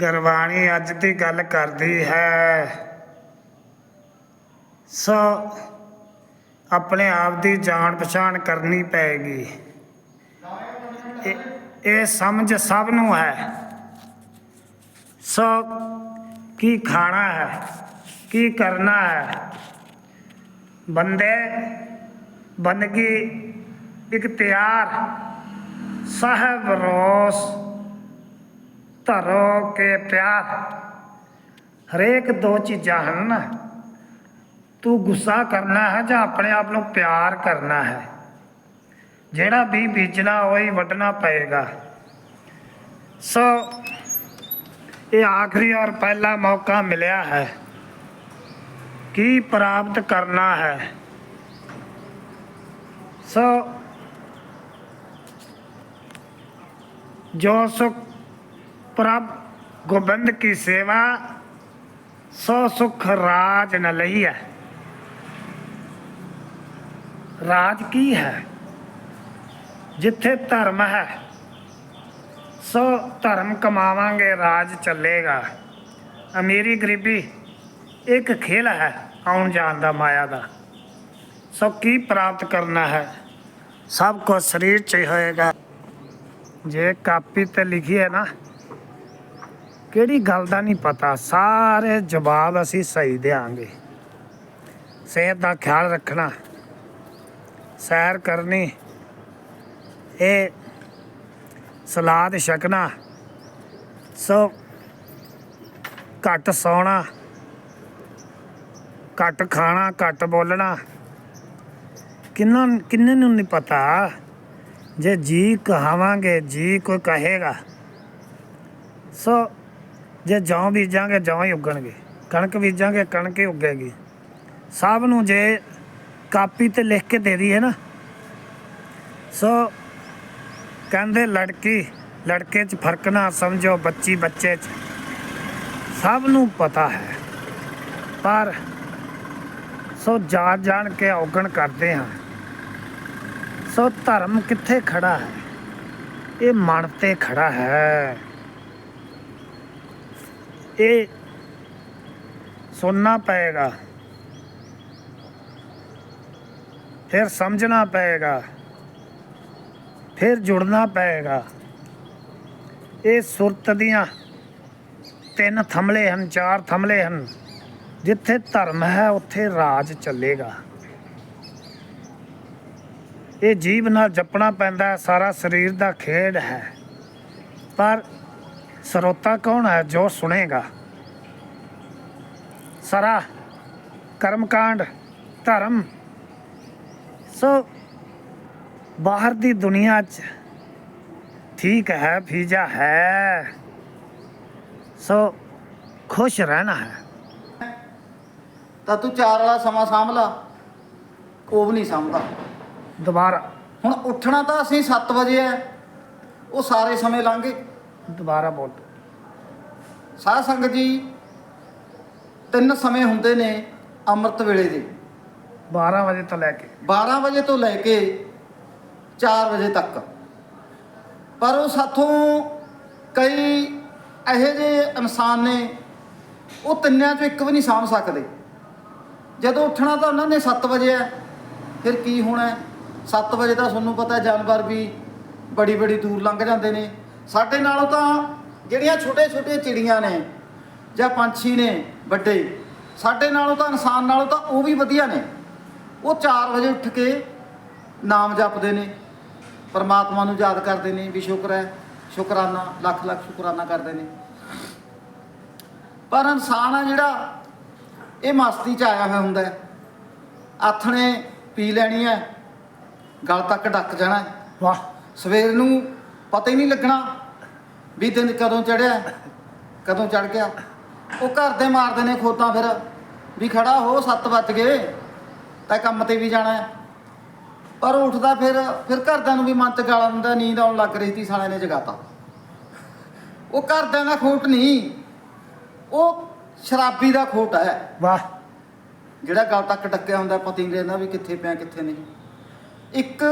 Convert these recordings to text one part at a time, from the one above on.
ਗੁਰਬਾਣੀ ਅੱਜ ਦੀ ਗੱਲ ਕਰਦੀ ਹੈ। ਸੋ ਆਪਣੇ ਆਪ ਦੀ ਜਾਣ ਪਛਾਣ ਕਰਨੀ ਪਏਗੀ ਇਹ- ਇਹ ਸਮਝ ਸਭ ਨੂੰ ਹੈ। ਸੋ ਕੀ ਖਾਣਾ ਹੈ? ਕੀ ਕਰਨਾ ਹੈ? ਬੰਦੇ ਬੰਦਗੀ ਇਖਤਿਆਰ ਸਾਹਿਬ ਰੋਸ ਧਰੋ ਕੇ ਪਿਆਰ। ਹਰੇਕ ਦੋ ਚੀਜ਼ਾਂ ਹਨ। ਨਾ ਤੂੰ ਗੁੱਸਾ ਕਰਨਾ ਹੈ ਜਾਂ ਆਪਣੇ ਆਪ ਨੂੰ ਪਿਆਰ ਕਰਨਾ ਹੈ? ਜਿਹੜਾ ਵੀ ਬੀਜਣਾ ਉਹੀ ਵੱਢਣਾ ਪਏਗਾ। ਸੋ ਇਹ ਆਖਰੀ ਔਰ ਪਹਿਲਾ ਮੌਕਾ ਮਿਲਿਆ ਹੈ। ਕੀ ਪ੍ਰਾਪਤ ਕਰਨਾ ਹੈ? ਸੋ ਜੋ ਸੁਖ ਪ੍ਰਭ ਗੋਬਿੰਦ ਕੀ ਸੇਵਾ, ਸੋ ਸੁਖ ਰਾਜ ਨ ਲਈਐ। ਰਾਜ ਕੀ ਹੈ? ਜਿੱਥੇ ਧਰਮ ਹੈ, ਸੋ ਧਰਮ ਕਮਾਵਾਂਗੇ, ਰਾਜ ਚੱਲੇਗਾ। ਅਮੀਰੀ ਗਰੀਬੀ ਇੱਕ ਖੇਲ ਹੈ ਆਉਣ ਜਾਣ ਦਾ ਮਾਇਆ ਦਾ। ਸੋ ਕੀ ਪ੍ਰਾਪਤ ਕਰਨਾ ਹੈ? ਸਭ ਕੁਝ ਸਰੀਰ 'ਚ ਹੋਏਗਾ। ਜੇ ਕਾਪੀ ਤੇ ਲਿਖੀ ਹੈ ਨਾ ਕਿਹੜੀ ਗੱਲ ਦਾ ਨਹੀਂ ਪਤਾ? ਸਾਰੇ ਜਵਾਬ ਅਸੀਂ ਸਹੀ ਦੇਾਂਗੇ ਸਿਹਤ ਦਾ ਖਿਆਲ ਰੱਖਣਾ। ਸੈਰ ਕਰਨੀ। ਇਹ ਸਲਾਦ ਛਕਣਾ। ਸੋ ਘੱਟ ਸੌਣਾ। ਘੱਟ ਖਾਣਾ, ਘੱਟ ਬੋਲਣਾ। ਕਿੰਨਾ ਕਿੰਨੇ ਨੂੰ ਨਹੀਂ ਪਤਾ? ਜੇ ਜੀ ਕਹਾਵਾਂਗੇ, ਜੀ ਕੋਈ ਕਹੇਗਾ। ਸੋ ਜੇ ਜੌਂ ਬੀਜਾਂਗੇ, ਜੌਂ ਹੀ ਉੱਗਣਗੇ। ਕਣਕ ਬੀਜਾਂਗੇ, ਕਣਕ ਹੀ ਉੱਗੇਗੀ। ਸਭ ਨੂੰ ਜੇ ਕਾਪੀ ਤੇ ਲਿਖ ਕੇ ਦੇ ਦਈਏ ਨਾ, ਸੋ ਕਹਿੰਦੇ ਲੜਕੀ, ਲੜਕੇ 'ਚ ਫ਼ਰਕ ਨਾ ਸਮਝੋ, ਬੱਚੀ ਬੱਚੇ 'ਚ। ਸਭ ਨੂੰ ਪਤਾ ਹੈ। ਪਰ ਸੋ ਜਾਣ ਜਾਣ ਕੇ ਔਗਣ ਕਰਦੇ ਹਾਂ। ਸੋ ਧਰਮ ਕਿੱਥੇ ਖੜਾ ਹੈ? ਇਹ ਮਨ ਤੇ ਖੜਾ ਹੈ। ਇਹ ਸੁਣਨਾ ਪਏਗਾ। ਫਿਰ ਸਮਝਣਾ ਪਏਗਾ। ਫਿਰ ਜੁੜਨਾ ਪਏਗਾ। ਇਹ ਸੁਰਤ ਦੀਆਂ ਤਿੰਨ ਥਮਲੇ ਹਨ, ਚਾਰ ਥਮਲੇ ਹਨ। ਜਿੱਥੇ ਧਰਮ ਹੈ, ਉੱਥੇ ਰਾਜ ਚੱਲੇਗਾ। ਇਹ ਜੀਵ ਨਾਲ ਜਪਣਾ ਪੈਂਦਾ ਸਾਰਾ ਸਰੀਰ ਦਾ ਖੇਡ ਹੈ। ਪਰ ਸਰੋਤਾ ਕੌਣ ਹੈ ਜੋ ਸੁਣੇਗਾ? ਸਾਰਾ ਕਰਮਕਾਂਡ ਧਰਮ। ਸੋ ਬਾਹਰ ਦੀ ਦੁਨੀਆ 'ਚ ਠੀਕ ਹੈ ਫੀਜਾ ਹੈ। ਸੋ ਖੁਸ਼ ਰਹਿਣਾ ਹੈ। ਤਾਂ ਤੂੰ ਚਾਰ ਵਾਲਾ ਸਮਾਂ ਸਾਂਭ ਲਾ। ਉਹ ਵੀ ਨਹੀਂ ਸਮਝਦਾ ਦੁਬਾਰਾ। ਹੁਣ ਉੱਠਣਾ ਤਾਂ ਅਸੀਂ 7 ਵਜੇ ਐ ਉਹ ਸਾਰੇ ਸਮੇਂ ਲੰਘੇ ਦੁਬਾਰਾ ਬੋਲ। ਸਾਧ ਸੰਗਤ ਜੀ ਤਿੰਨ ਸਮੇਂ ਹੁੰਦੇ ਨੇ ਅੰਮ੍ਰਿਤ ਵੇਲੇ ਦੇ। 12 ਵਜੇ ਤੋਂ ਲੈ ਕੇ। 12 ਵਜੇ ਤੋਂ ਲੈ ਕੇ 4 ਵਜੇ ਤੱਕ। ਪਰ ਉਹ ਸਾਥੋਂ ਕਈ ਇਹੋ ਜਿਹੇ ਇਨਸਾਨ ਨੇ ਉਹ ਤਿੰਨਿਆਂ ਚੋਂ ਇੱਕ ਵੀ ਨਹੀਂ ਸਾਂਭ ਸਕਦੇ। ਜਦੋਂ ਉੱਠਣਾ ਤਾਂ ਉਹਨਾਂ ਨੇ 7 ਵਜੇ ਹੈ ਫਿਰ ਕੀ ਹੋਣਾ 7 ਵਜੇ ਤਾਂ ਤੁਹਾਨੂੰ ਪਤਾ ਜਾਨਵਰ ਵੀ ਬੜੀ ਬੜੀ ਦੂਰ ਲੰਘ ਜਾਂਦੇ ਨੇ। ਸਾਡੇ ਨਾਲੋਂ ਤਾਂ ਜਿਹੜੀਆਂ ਛੋਟੇ ਛੋਟੇ ਚਿੜੀਆਂ ਨੇ ਜਾਂ ਪੰਛੀ ਨੇ ਵੱਡੇ ਸਾਡੇ ਨਾਲੋਂ ਤਾਂ ਇਨਸਾਨ ਨਾਲੋਂ ਤਾਂ ਉਹ ਵੀ ਵਧੀਆ ਨੇ। ਉਹ 4 ਵਜੇ ਉੱਠ ਕੇ ਨਾਮ ਜਪਦੇ ਨੇ ਪਰਮਾਤਮਾ ਨੂੰ ਯਾਦ ਕਰਦੇ ਨੇ ਵੀ ਸ਼ੁਕਰ ਹੈ ਸ਼ੁਕਰਾਨਾ ਲੱਖ ਲੱਖ ਸ਼ੁਕਰਾਨਾ ਕਰਦੇ ਨੇ। ਪਰ ਇਨਸਾਨ ਆ ਜਿਹੜਾ ਇਹ ਮਸਤੀ ਚ ਆਇਆ ਹੋਇਆ ਹੁੰਦਾ ਹੈ। ਆਥਣੇ ਪੀ ਲੈਣੀ ਹੈ ਗਲ ਤੱਕ ਡੱਕ ਜਾਣਾ। ਵਾਹ। ਸਵੇਰ ਨੂੰ ਪਤਾ ਹੀ ਨਹੀਂ ਲੱਗਣਾ ਵੀ ਦਿਨ ਕਦੋਂ ਚੜਿਆ? ਕਦੋਂ ਚੜ ਗਿਆ? ਉਹ ਘਰ ਦੇ ਮਾਰਦੇ ਨੇ ਖੋਤਾਂ ਫਿਰ ਵੀ ਖੜਾ ਹੋ 7 ਵੱਜ ਗਏ ਤਾਂ ਕੰਮ ਤੇ ਵੀ ਜਾਣਾ ਹੈ। ਪਰ ਉੱਠਦਾ ਫਿਰ ਫਿਰ ਘਰਦਿਆਂ ਨੂੰ ਵੀ ਮਨ ਚ ਗਾਲਾਂ ਹੁੰਦਾ ਨੀਂਦ ਆਉਣ ਲੱਗ ਰਹੀ ਸੀ ਸਾਲੇ ਨੇ ਜਗਾਤਾ। ਉਹ ਘਰਦਿਆਂ ਦਾ ਖੋਟ ਨਹੀਂ ਉਹ ਸ਼ਰਾਬੀ ਦਾ ਖੋਟ ਹੈ। ਵਾਹ। ਜਿਹੜਾ ਗਲ ਤੱਕ ਡੱਕਿਆ ਹੁੰਦਾ ਪਤੀ ਨਹੀਂ ਰਹਿੰਦਾ ਵੀ ਕਿੱਥੇ ਪਿਆ ਕਿੱਥੇ ਨਹੀਂ। ਇੱਕ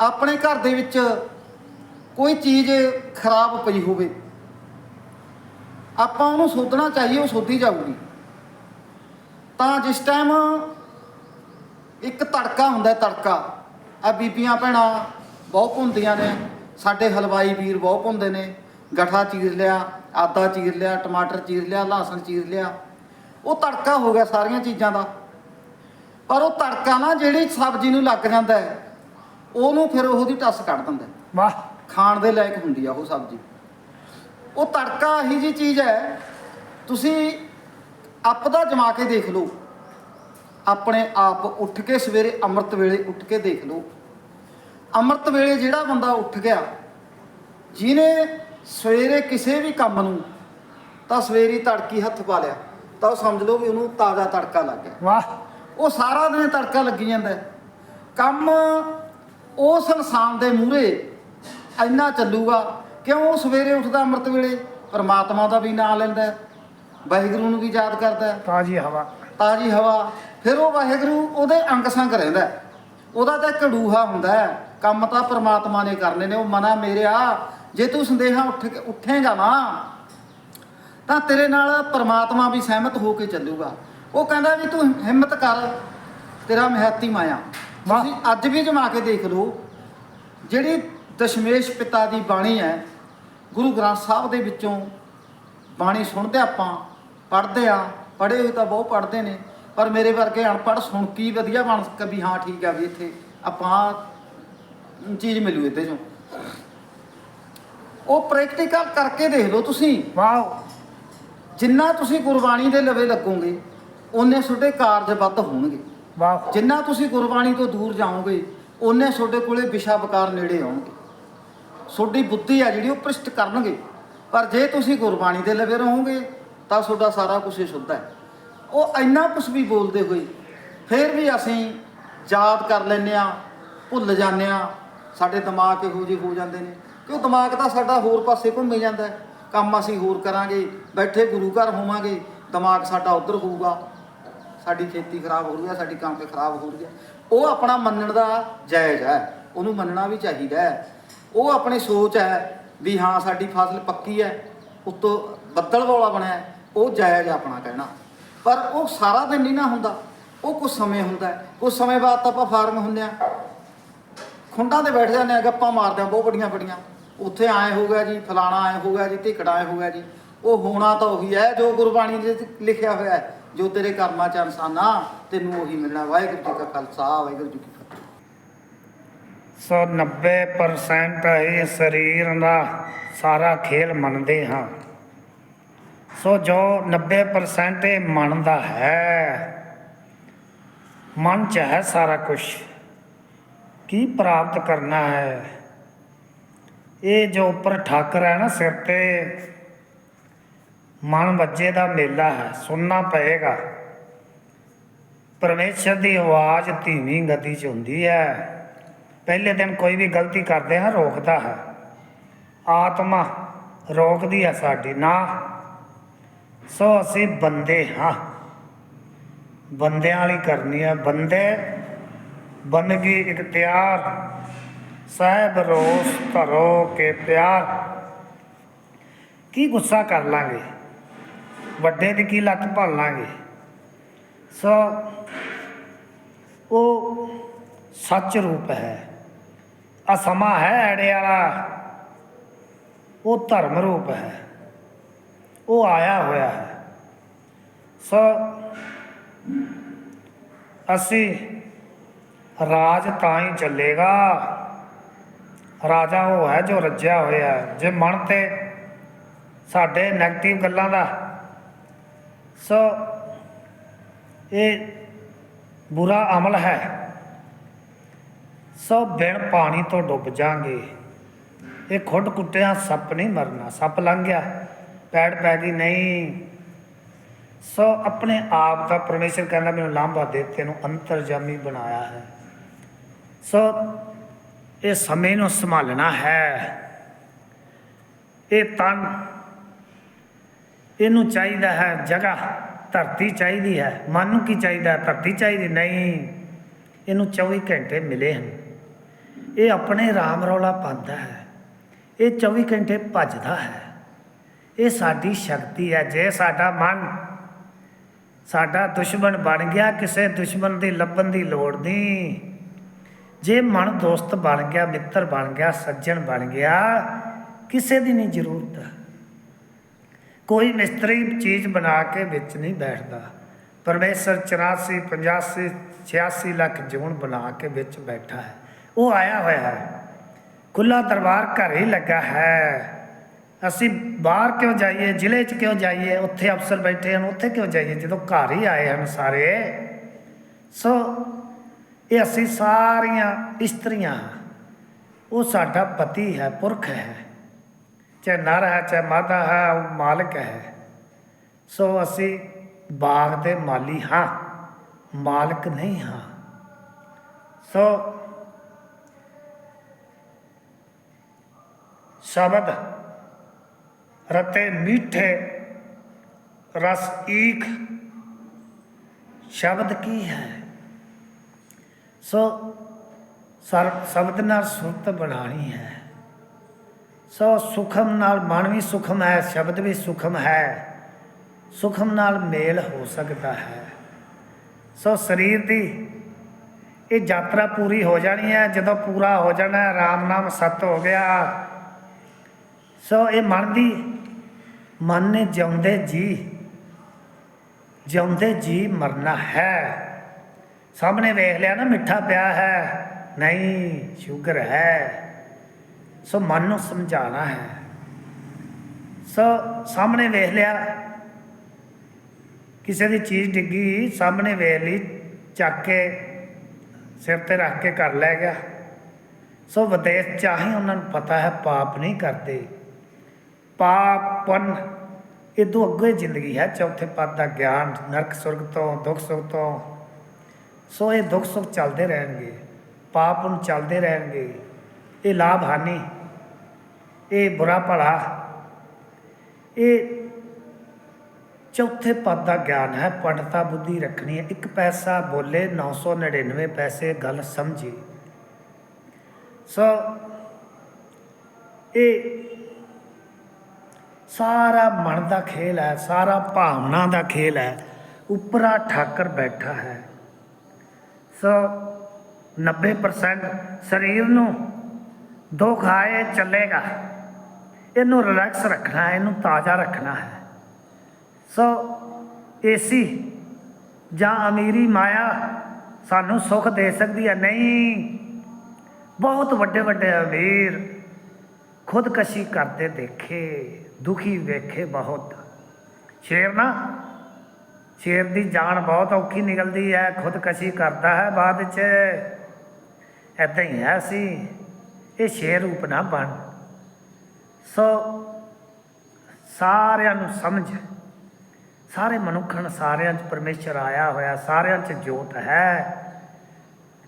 ਆਪਣੇ ਘਰ ਦੇ ਵਿੱਚ ਕੋਈ ਚੀਜ਼ ਖਰਾਬ ਪਈ ਹੋਵੇ। ਆਪਾਂ ਉਹਨੂੰ ਸੋਧਣਾ ਚਾਹੀਏ, ਉਹ ਸੋਧੀ ਜਾਊਗੀ। ਤਾਂ ਜਿਸ ਟਾਈਮ ਇੱਕ ਤੜਕਾ ਹੁੰਦਾ ਤੜਕਾ ਆ ਬੀਬੀਆਂ ਭੈਣਾਂ ਬਹੁਤ ਭੁੰਦੀਆਂ ਨੇ, ਸਾਡੇ ਹਲਵਾਈ ਵੀਰ ਬਹੁਤ ਭੁੰਦੇ ਨੇ, ਗਠਾ ਚੀਰ ਲਿਆ ਆਦਾ ਚੀਰ ਲਿਆ, ਟਮਾਟਰ ਚੀਰ ਲਿਆ ਲਹਸਨ ਚੀਰ ਲਿਆ। ਉਹ ਤੜਕਾ ਹੋ ਗਿਆ ਸਾਰੀਆਂ ਚੀਜ਼ਾਂ ਦਾ। ਪਰ ਉਹ ਤੜਕਾ ਨਾ ਜਿਹੜੀ ਸਬਜ਼ੀ ਨੂੰ ਲੱਗ ਜਾਂਦਾ ਉਹਨੂੰ ਫਿਰ ਉਹਦੀ ਟੱਸ ਕੱਢ ਦਿੰਦਾ ਵਾਹ। ਖਾਣ ਦੇ ਲਾਇਕ ਹੁੰਦੀ ਆ ਉਹ ਸਬਜ਼ੀ। ਉਹ ਤੜਕਾ ਇਹੀ ਜੀ ਚੀਜ਼ ਹੈ ਤੁਸੀਂ ਆਪਦਾ ਜਮਾ ਕੇ ਦੇਖ ਲਓ। ਆਪਣੇ ਆਪ ਉੱਠ ਕੇ ਸਵੇਰੇ ਅੰਮ੍ਰਿਤ ਵੇਲੇ ਉੱਠ ਕੇ ਦੇਖ ਲਓ। ਅੰਮ੍ਰਿਤ ਵੇਲੇ ਜਿਹੜਾ ਬੰਦਾ ਉੱਠ ਗਿਆ ਜਿਹਨੇ ਸਵੇਰੇ ਕਿਸੇ ਵੀ ਕੰਮ ਨੂੰ ਤਾਂ ਸਵੇਰੀ ਤੜਕੀ ਹੱਥ ਪਾ ਲਿਆ ਤਾਂ ਉਹ ਸਮਝ ਲਓ ਵੀ ਉਹਨੂੰ ਤਾਜ਼ਾ ਤੜਕਾ ਲੱਗ ਗਿਆ। ਵਾਹ। ਉਹ ਸਾਰਾ ਦਿਨ ਤੜਕਾ ਲੱਗੀ ਜਾਂਦਾ ਹੈ। ਕੰਮ ਉਸ ਇਨਸਾਨ ਦੇ ਮੂਹਰੇ ਇੰਨਾ ਚੱਲੂਗਾ ਕਿਉਂ ਸਵੇਰੇ ਉੱਠਦਾ ਅੰਮ੍ਰਿਤ ਵੇਲੇ? ਪਰਮਾਤਮਾ ਦਾ ਵੀ ਨਾਮ ਲੈਂਦਾ ਹੈ, ਵਾਹਿਗੁਰੂ ਨੂੰ ਵੀ ਯਾਦ ਕਰਦਾ ਹੈ, ਤਾਜੀ ਹਵਾ। ਤਾਜ਼ੀ ਹਵਾ ਫਿਰ ਉਹ ਵਾਹਿਗੁਰੂ ਉਹਦੇ ਅੰਗ ਸੰਗ ਰਹਿੰਦਾ ਹੈ। ਉਹਦਾ ਤਾਂ ਕੜੂਹਾ ਹੁੰਦਾ ਹੈ ਕੰਮ ਤਾਂ ਪਰਮਾਤਮਾ ਨੇ ਕਰਨੇ ਨੇ ਉਹ ਮਨਾ ਮੇਰਿਆ ਜੇ ਤੂੰ ਸੰਦੇਹਾ ਉੱਠ ਕੇ ਉੱਠੇਗਾ ਨਾ ਤਾਂ ਤੇਰੇ ਨਾਲ ਪਰਮਾਤਮਾ ਵੀ ਸਹਿਮਤ ਹੋ ਕੇ ਚੱਲੂਗਾ। ਉਹ ਕਹਿੰਦਾ ਵੀ ਤੂੰ ਹਿੰਮਤ ਕਰ ਤੇਰਾ ਮਹਿਤੀ ਮਾਇਆ ਵਾਹ। ਤੁਸੀਂ ਅੱਜ ਵੀ ਜਮਾ ਕੇ ਦੇਖ ਲਓ ਜਿਹੜੀ ਦਸ਼ਮੇਸ਼ ਪਿਤਾ ਦੀ ਬਾਣੀ ਹੈ। ਗੁਰੂ ਗ੍ਰੰਥ ਸਾਹਿਬ ਦੇ ਵਿੱਚੋਂ ਬਾਣੀ ਸੁਣਦੇ ਆਪਾਂ ਪੜ੍ਹਦੇ ਆ ਪੜ੍ਹੇ ਹੋਏ ਤਾਂ ਬਹੁਤ ਪੜ੍ਹਦੇ ਨੇ ਪਰ ਮੇਰੇ ਵਰਗੇ ਅਨਪੜ੍ਹ ਸੁਣ ਕੇ ਵਧੀਆ ਬਣ ਸਕ ਵੀ ਹਾਂ ਠੀਕ ਆ ਵੀ ਇੱਥੇ ਆਪਾਂ ਚੀਜ਼ ਮਿਲੂ ਇਹਦੇ ਚੋਂ। ਉਹ ਪ੍ਰੈਕਟੀਕਲ ਕਰਕੇ ਦੇਖ ਲਓ ਤੁਸੀਂ। ਵਾਹ ਜਿੰਨਾ ਤੁਸੀਂ ਗੁਰਬਾਣੀ ਦੇ ਲਵੇ ਲੱਗੋਗੇ ਉਹਨੇ ਤੁਹਾਡੇ ਕਾਰਜ ਵੱਧ ਹੋਣਗੇ। ਵਾਹ ਜਿੰਨਾ ਤੁਸੀਂ ਗੁਰਬਾਣੀ ਤੋਂ ਦੂਰ ਜਾਓਗੇ ਉਹਨੇ ਤੁਹਾਡੇ ਕੋਲੇ ਵਿਸ਼ਾ ਵਿਕਾਰ ਨੇੜੇ ਆਉਣਗੇ। ਤੁਹਾਡੀ ਬੁੱਧੀ ਆ ਜਿਹੜੀ ਉਹ ਭ੍ਰਿਸ਼ਟ ਕਰਨਗੇ। ਪਰ ਜੇ ਤੁਸੀਂ ਗੁਰਬਾਣੀ ਦੇ ਲਵੇ ਰਹੋਗੇ, ਤਾਂ ਤੁਹਾਡਾ ਸਾਰਾ ਕੁਝ ਹੀ ਸ਼ੁੱਧ ਹੈ। ਉਹ ਇੰਨਾ ਕੁਝ ਵੀ ਬੋਲਦੇ ਹੋਏ, ਫਿਰ ਵੀ ਅਸੀਂ ਯਾਦ ਕਰ ਲੈਂਦੇ ਆ ਭੁੱਲ ਜਾਂਦੇ ਆ ਸਾਡੇ ਦਿਮਾਗ ਇਹੋ ਜਿਹੇ ਹੋ ਜਾਂਦੇ ਨੇ। ਕਿ ਉਹ ਦਿਮਾਗ ਤਾਂ ਸਾਡਾ ਹੋਰ ਪਾਸੇ ਘੁੰਮੇ ਜਾਂਦਾ ਹੈ। ਕੰਮ ਅਸੀਂ ਹੋਰ ਕਰਾਂਗੇ, ਬੈਠੇ ਗੁਰੂ ਘਰ ਹੋਵਾਂਗੇ, ਦਿਮਾਗ ਸਾਡਾ ਉਧਰ ਹੋਊਗਾ। ਸਾਡੀ ਖੇਤੀ ਖਰਾਬ ਹੋ ਰਹੀ ਹੈ, ਸਾਡੀ ਕਣਕ ਖਰਾਬ ਹੋ ਰਹੀ ਹੈ। ਉਹ ਆਪਣਾ ਮੰਨਣ ਦਾ ਜਾਇਜ਼ ਹੈ। ਉਹਨੂੰ ਮੰਨਣਾ ਵੀ ਚਾਹੀਦਾ ਹੈ। ਉਹ ਆਪਣੀ ਸੋਚ ਹੈ ਵੀ ਹਾਂ, ਸਾਡੀ ਫਸਲ ਪੱਕੀ ਹੈ, ਉੱਤੋਂ ਬੱਦਲ ਵਾਲਾ ਬਣਿਆ ਉਹ ਜਾਇਜ਼ ਆਪਣਾ ਕਹਿਣਾ। ਪਰ ਉਹ ਸਾਰਾ ਦਿਨ ਨਹੀਂ ਨਾ ਹੁੰਦਾ, ਉਹ ਕੁਝ ਸਮੇਂ ਹੁੰਦਾ ਹੈ। ਕੁਝ ਸਮੇਂ ਬਾਅਦ ਤਾਂ ਆਪਾਂ ਫਾਰਮ ਹੁੰਦੇ ਆ ਖੁੰਡਾਂ ਤੇ ਬੈਠ ਜਾਂਦੇ ਆ ਗੱਪਾਂ ਮਾਰਦੇ ਆ ਬਹੁਤ ਵੱਡੀਆਂ ਵੱਡੀਆਂ। ਉੱਥੇ ਆਏ ਹੋ ਗਿਆ ਜੀ, ਫਲਾਣਾ ਆਏ ਹੋ ਗਿਆ ਜੀ, ਢਿਕੜਾ ਆਏ ਹੋ ਗਿਆ ਜੀ। ਉਹ ਹੋਣਾ ਤਾਂ ਉਹੀ ਹੈ, ਜੋ ਗੁਰਬਾਣੀ ਦੇ ਲਿਖਿਆ ਹੋਇਆ ਹੈ, ਜੋ ਤੇਰੇ ਕਰਮਾਂ ਚ ਇਨਸਾਨਾ, ਤੈਨੂੰ ਉਹੀ ਮਿਲਣਾ। ਵਾਹਿਗੁਰੂ ਜੀ ਕਾ ਖਾਲਸਾ, ਵਾਹਿਗੁਰੂ ਜੀ ਸੋ 90% ਇਹ ਸਰੀਰ ਦਾ ਸਾਰਾ ਖੇਲ ਮੰਨਦੇ ਹਾਂ। ਸੋ ਜੋ 90% ਇਹ ਮੰਨਦਾ ਹੈ, ਮਨ ਚ ਹੈ ਸਾਰਾ ਕੁਝ ਕੀ ਪ੍ਰਾਪਤ ਕਰਨਾ ਹੈ? ਇਹ ਜੋ ਉੱਪਰ ਠਾਕਰ ਹੈ ਨਾ ਸਿਰ ਤੇ, ਮਨ ਵੱਜੇ ਦਾ ਮੇਲਾ ਹੈ, ਸੁਣਨਾ ਪਏਗਾ। ਪਰਮੇਸ਼ਰ ਦੀ ਆਵਾਜ਼ ਧੀਮੀ ਗਤੀ 'ਚ ਹੁੰਦੀ ਹੈ। ਪਹਿਲੇ ਦਿਨ ਕੋਈ ਵੀ ਗਲਤੀ ਕਰਦੇ ਹਾਂ, ਰੋਕਦਾ ਹੈ। ਆਤਮਾ ਰੋਕਦੀ ਹੈ ਸਾਡੀ, ਨਾ। ਸੋ ਅਸੀਂ ਬੰਦੇ ਹਾਂ। ਬੰਦਿਆਂ ਵਾਲੀ ਕਰਨੀ ਹੈ ਬੰਦੇ ਬੰਦਗੀ ਇਖਤਿਆਰ ਸਾਹਿਬ ਰੋਸ ਧਰੋ ਕੇ ਪਿਆਰ। ਕੀ ਗੁੱਸਾ ਕਰ ਲਾਂਗੇ? ਵੱਡੇ ਦੀ ਕੀ ਲੱਤ ਭੰਨ ਲਾਂਗੇ? ਸੋ ਉਹ ਸੱਚ ਰੂਪ ਹੈ। ਆ ਸਮਾਂ ਹੈ ਐੜੇ ਵਾਲਾ। ਉਹ ਧਰਮ ਰੂਪ ਹੈ। ਉਹ ਆਇਆ ਹੋਇਆ ਹੈ। ਸੋ ਅਸੀਂ ਰਾਜ ਤਾਂ ਹੀ ਚੱਲੇਗਾ। ਰਾਜਾ ਉਹ ਹੈ ਜੋ ਰੱਜਿਆ ਹੋਇਆ ਜੇ ਮਨ ਤੇ ਸਾਡੇ ਨੈਗੇਟਿਵ ਗੱਲਾਂ ਦਾ। ਸੋ ਇਹ ਬੁਰਾ ਅਮਲ ਹੈ। ਸੋ ਬਿਨ ਪਾਣੀ ਤੋਂ ਡੁੱਬ ਜਾਾਂਗੇ। ਇਹ ਖੁੱਡ ਕੁੱਟਿਆ ਸੱਪ ਨਹੀਂ ਮਰਨਾ, ਸੱਪ ਲੰਘ ਗਿਆ। ਪੈੜ ਪੈ ਗਈ, ਨਹੀਂ। ਸੋ ਆਪਣੇ ਆਪ ਦਾ ਪਰਮੇਸ਼ਰ ਕਹਿੰਦਾ, ਮੈਨੂੰ ਲਾਂਭਾ ਦੇ, ਤੈਨੂੰ ਅੰਤਰਜਾਮੀ ਬਣਾਇਆ ਹੈ। ਸੋ ਇਹ ਸਮੇਂ ਨੂੰ ਸੰਭਾਲਣਾ ਹੈ। ਇਹ ਤਨ ਇਹਨੂੰ ਚਾਹੀਦਾ ਹੈ, ਜਗ੍ਹਾ ਧਰਤੀ ਚਾਹੀਦੀ ਹੈ। ਮਨ ਨੂੰ ਕੀ ਚਾਹੀਦਾ ਧਰਤੀ ਚਾਹੀਦੀ, ਨਹੀਂ। ਇਹਨੂੰ 24 ਘੰਟੇ ਮਿਲੇ ਹਨ। ਇਹ ਆਪਣੇ ਰਾਮ ਰੌਲਾ ਪਾਉਂਦਾ ਹੈ। ਇਹ 24 ਘੰਟੇ ਭੱਜਦਾ ਹੈ। ਇਹ ਸਾਡੀ ਸ਼ਕਤੀ ਹੈ, ਜੇ ਸਾਡਾ ਮਨ, ਸਾਡਾ ਦੁਸ਼ਮਣ ਬਣ ਗਿਆ, ਕਿਸੇ ਦੁਸ਼ਮਣ ਦੀ ਲੱਭਣ ਦੀ ਲੋੜ ਨਹੀਂ। ਜੇ ਮਨ ਦੋਸਤ ਬਣ ਗਿਆ, ਮਿੱਤਰ ਬਣ ਗਿਆ, ਸੱਜਣ ਬਣ ਗਿਆ, ਕਿਸੇ ਦੀ ਨਹੀਂ ਜ਼ਰੂਰਤ। ਕੋਈ ਮਿਸਤਰੀ ਚੀਜ਼ ਬਣਾ ਕੇ ਵਿੱਚ ਨਹੀਂ ਬੈਠਦਾ। ਪਰਮੇਸ਼ਰ 84 85 86 ਲੱਖ ਜੂਨ ਬਣਾ ਕੇ ਵਿੱਚ ਬੈਠਾ ਹੈ। ਉਹ ਆਇਆ ਹੋਇਆ ਹੈ। ਖੁੱਲਾ ਦਰਬਾਰ ਘਰ ਹੀ ਲੱਗਾ ਹੈ। ਅਸੀਂ ਬਾਹਰ ਕਿਉਂ ਜਾਈਏ? ਜ਼ਿਲ੍ਹੇ 'ਚ ਕਿਉਂ ਜਾਈਏ? ਉੱਥੇ ਅਫਸਰ ਬੈਠੇ ਹਨ, ਉੱਥੇ ਕਿਉਂ ਜਾਈਏ? ਜਦੋਂ ਘਰ ਹੀ ਆਏ ਹਨ ਸਾਰੇ। ਸੋ ਇਹ ਅਸੀਂ ਸਾਰੀਆਂ ਇਸਤਰੀਆਂ ਉਹ ਸਾਡਾ ਪਤੀ ਹੈ, ਪੁਰਖ ਹੈ। ਚਾਹੇ ਨਰ ਹੈ, ਚਾਹੇ ਮਾਦਾ ਹੈ, ਉਹ ਮਾਲਕ ਹੈ। ਸੋ ਅਸੀਂ ਬਾਗ ਦੇ ਮਾਲੀ ਹਾਂ। ਮਾਲਕ ਨਹੀਂ ਹਾਂ। ਸੋ ਸ਼ਬਦ, ਰਤੇ ਮਿੱਠੇ, ਰਸ ਈਖ। ਸ਼ਬਦ ਕੀ ਹੈ? ਸੋ ਸਰ, ਸ਼ਬਦ ਨਾਲ ਸੁਰਤ ਬਣਾਣੀ ਹੈ। ਸੋ ਸੁਖਮ ਨਾਲ ਮਨ ਵੀ ਸੁਖਮ ਹੈ, ਸ਼ਬਦ ਵੀ ਸੁਖਮ ਹੈ। ਸੁਖਮ ਨਾਲ ਮੇਲ ਹੋ ਸਕਦਾ ਹੈ। ਸੋ ਸਰੀਰ ਦੀ ਇਹ ਯਾਤਰਾ ਪੂਰੀ ਹੋ ਜਾਣੀ ਹੈ। ਜਦੋਂ ਪੂਰਾ ਹੋ ਜਾਣਾ, ਰਾਮ ਨਾਮ ਸਤ ਹੋ ਗਿਆ। ਸੋ ਇਹ ਮਨ ਦੀ, ਮਨ ਨੇ ਜਿਉਂਦੇ ਜੀ ਜਿਉਂਦੇ ਜੀ ਮਰਨਾ ਹੈ। ਸਾਹਮਣੇ ਵੇਖ ਲਿਆ ਨਾ, ਮਿੱਠਾ ਪਿਆ ਹੈ, ਨਹੀਂ, ਸ਼ੂਗਰ ਹੈ। ਸੋ ਮਨ ਨੂੰ ਸਮਝਾਉਣਾ ਹੈ। ਸੋ ਸਾਹਮਣੇ ਵੇਖ ਲਿਆ, ਕਿਸੇ ਦੀ ਚੀਜ਼ ਡਿੱਗੀ, ਸਾਹਮਣੇ ਵੇਖ ਲਈ, ਚੱਕ ਕੇ ਸਿਰ ਤੇ ਰੱਖ ਕੇ ਕਰ ਲੈ ਗਿਆ। ਸੋ ਵਿਦੇਸ਼ ਚਾਹੀ ਉਹਨਾਂ ਨੂੰ ਪਤਾ ਹੈ, ਪਾਪ ਨਹੀਂ ਕਰਦੇ। ਪਾਪਨ। ਇਹ ਤੋਂ ਅੱਗੇ ਜ਼ਿੰਦਗੀ ਹੈ, ਚੌਥੇ ਪਦ ਦਾ ਗਿਆਨ, ਨਰਕ ਸੁਰਗ ਤੋਂ, ਦੁੱਖ ਸੁੱਖ ਤੋਂ। ਸੋ ਇਹ ਦੁੱਖ ਸੁੱਖ ਚੱਲਦੇ ਰਹਿਣਗੇ ਪਾਪ ਨੂੰ ਚੱਲਦੇ ਰਹਿਣਗੇ। ਇਹ ਲਾਭ ਹਾਨੀ ਇਹ ਬੁਰਾ ਭਲਾ। ਇਹ ਚੌਥੇ ਪਦ ਦਾ ਗਿਆਨ ਹੈ, ਪੰਡਤਾ ਬੁੱਧੀ ਰੱਖਣੀ ਹੈ। ਇੱਕ ਪੈਸਾ ਬੋਲੇ 999 ਪੈਸੇ ਗੱਲ ਸਮਝੀ। ਸੋ ਇਹ ਸਾਰਾ ਮਨ ਦਾ ਖੇਲ ਹੈ, ਸਾਰਾ ਭਾਵਨਾ ਦਾ ਖੇਲ ਹੈ, ਉਪਰਾ ਠਾਕਰ ਬੈਠਾ ਹੈ। ਸੋ 90% ਸਰੀਰ ਨੂੰ ਦੁੱਖ ਆਏ, ਚੱਲੇਗਾ। ਇਹਨੂੰ ਰਿਲੈਕਸ ਰੱਖਣਾ ਹੈ ਇਹਨੂੰ ਤਾਜ਼ਾ ਰੱਖਣਾ ਹੈ। ਸੋ ਏਸੀ ਜਾਂ ਅਮੀਰੀ ਮਾਇਆ ਸਾਨੂੰ ਸੁੱਖ ਦੇ ਸਕਦੀ ਹੈ? ਨਹੀਂ। ਬਹੁਤ ਵੱਡੇ ਵੱਡੇ ਅਮੀਰ ਖੁਦਕਸ਼ੀ ਕਰਦੇ ਦੇਖੇ, ਦੁਖੀ ਵੇਖੇ ਬਹੁਤ। ਸ਼ੇਰ ਨਾ, ਸ਼ੇਰ ਦੀ ਜਾਨ ਬਹੁਤ ਔਖੀ ਨਿਕਲਦੀ ਹੈ, ਖੁਦਕਸ਼ੀ ਕਰਦਾ ਹੈ ਬਾਅਦ ਚ। ਐਦਾਂ ਹੀ ਹੈ ਸੀ ਇਹ ਸ਼ੇਰ ਰੂਪ ਨਾ ਬਣ। ਸੋ ਸਾਰਿਆਂ ਨੂੰ ਸਮਝ। ਸਾਰੇ ਮਨੁੱਖਾਂ ਸਾਰਿਆਂ 'ਚ ਪਰਮੇਸ਼ਰ ਆਇਆ ਹੋਇਆ, ਸਾਰਿਆਂ 'ਚ ਜੋਤ ਹੈ।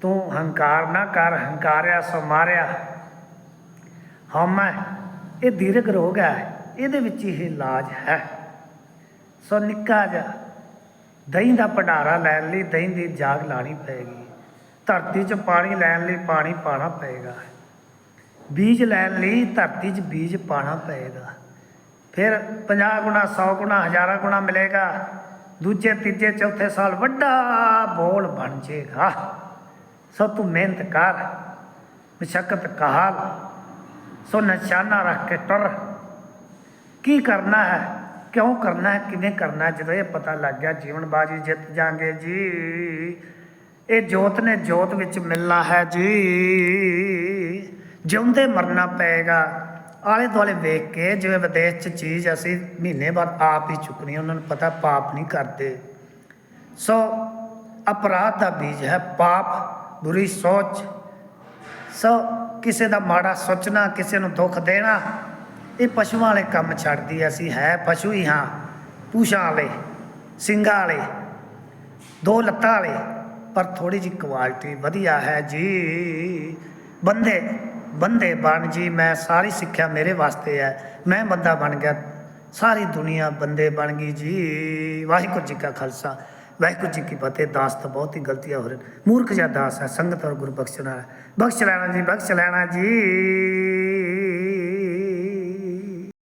ਤੂੰ ਹੰਕਾਰ ਨਾ ਕਰ, ਹੰਕਾਰਿਆ ਸੋ ਮਾਰਿਆ। ਹਉਮੈ ਇਹ ਦੀਰਘ ਰੋਗ ਹੈ। ਇਹਦੇ ਵਿੱਚ ਇਹ ਇਲਾਜ ਹੈ। ਸੋ ਨਿੱਕਾ ਜਿਹਾ, ਦਹੀਂ ਦਾ ਭੰਡਾਰਾ ਲੈਣ ਲਈ ਦਹੀਂ ਦੀ ਜਾਗ ਲਾਣੀ ਪਏਗੀ। ਧਰਤੀ 'ਚ ਪਾਣੀ ਲੈਣ ਲਈ ਪਾਣੀ ਪਾਣਾ ਪਏਗਾ। ਬੀਜ ਲੈਣ ਲਈ ਧਰਤੀ 'ਚ ਬੀਜ ਪਾਣਾ ਪਏਗਾ। ਫਿਰ 50 ਗੁਣਾ 100 ਗੁਣਾ, ਹਜ਼ਾਰਾਂ ਗੁਣਾ ਮਿਲੇਗਾ। ਦੂਜੇ, ਤੀਜੇ, ਚੌਥੇ ਸਾਲ ਵੱਡਾ ਬੋਲ ਬਣ ਜਾਏਗਾ ਸੋ ਤੂੰ ਮਿਹਨਤ ਕਰ, ਮਸ਼ਕਤ ਕਾਲ ਸੋ ਨਿਸ਼ਾਨਾ ਰੱਖ ਕੇ ਟਰ ਕੀ ਕਰਨਾ ਹੈ? ਕਿਉਂ ਕਰਨਾ ਹੈ? ਕਿਵੇਂ ਕਰਨਾ ਹੈ? ਜਦੋਂ ਇਹ ਪਤਾ ਲੱਗ ਗਿਆ, ਜੀਵਨ ਬਾਜੀ ਜਿੱਤ ਜਾਾਂਗੇ ਜੀ। ਇਹ ਜੋਤ ਨੇ ਜੋਤ ਵਿੱਚ ਮਿਲਣਾ ਹੈ ਜੀ। ਜਿਉਂਦੇ ਮਰਨਾ ਪਏਗਾ। ਆਲੇ ਦੁਆਲੇ ਵੇਖ ਕੇ ਜਿਵੇਂ ਵਿਦੇਸ਼ 'ਚ ਚੀਜ਼ ਅਸੀਂ ਮਹੀਨੇ ਬਾਅਦ ਆਪ ਹੀ ਚੁੱਕਣੀ, ਉਹਨਾਂ ਨੂੰ ਪਤਾ ਪਾਪ ਨਹੀਂ ਕਰਦੇ। ਸੋ ਅਪਰਾਧ ਦਾ ਬੀਜ ਹੈ ਪਾਪ, ਬੁਰੀ ਸੋਚ। ਸੋ ਕਿਸੇ ਦਾ ਮਾੜਾ ਸੋਚਣਾ, ਕਿਸੇ ਨੂੰ ਦੁੱਖ ਦੇਣਾ, ਇਹ ਪਸ਼ੂਆਂ ਵਾਲੇ ਕੰਮ ਛੱਡਦੀ ਹੈ। ਅਸੀਂ, ਹੈ ਪਸ਼ੂ ਹੀ ਹਾਂ। ਪੂਛਾਂ ਵਾਲੇ, ਸਿੰਘਾਂ ਵਾਲੇ, ਦੋ ਲੱਤਾਂ ਵਾਲੇ, ਪਰ ਥੋੜੀ ਜਿਹੀ ਕੁਆਲਿਟੀ ਵਧੀਆ ਹੈ ਜੀ। ਬੰਦੇ ਬੰਦੇ ਬਣ ਜੀ, ਮੈਂ ਸਾਰੀ ਸਿੱਖਿਆ ਮੇਰੇ ਵਾਸਤੇ ਹੈ। ਮੈਂ ਬੰਦਾ ਬਣ ਗਿਆ, ਸਾਰੀ ਦੁਨੀਆ ਬੰਦੇ ਬਣ ਗਈ ਜੀ। ਵਾਹਿਗੁਰੂ ਜੀ ਕਾ ਖਾਲਸਾ। ਵਾਹਿਗੁਰੂ ਜੀ ਕੀ ਫਤਿਹ, ਦਾਸ ਤਾਂ ਬਹੁਤ ਹੀ ਗਲਤੀਆਂ ਹੋ ਰਹੀਆਂ। ਮੂਰਖ ਜਿਹਾ ਦਾਸ ਹੈ, ਸੰਗਤ ਔਰ ਗੁਰੂ ਬਖਸ਼ਣਾ ਹੈ ਬਖਸ਼ ਲੈਣਾ ਜੀ ਬਖਸ਼ ਲੈਣਾ ਜੀ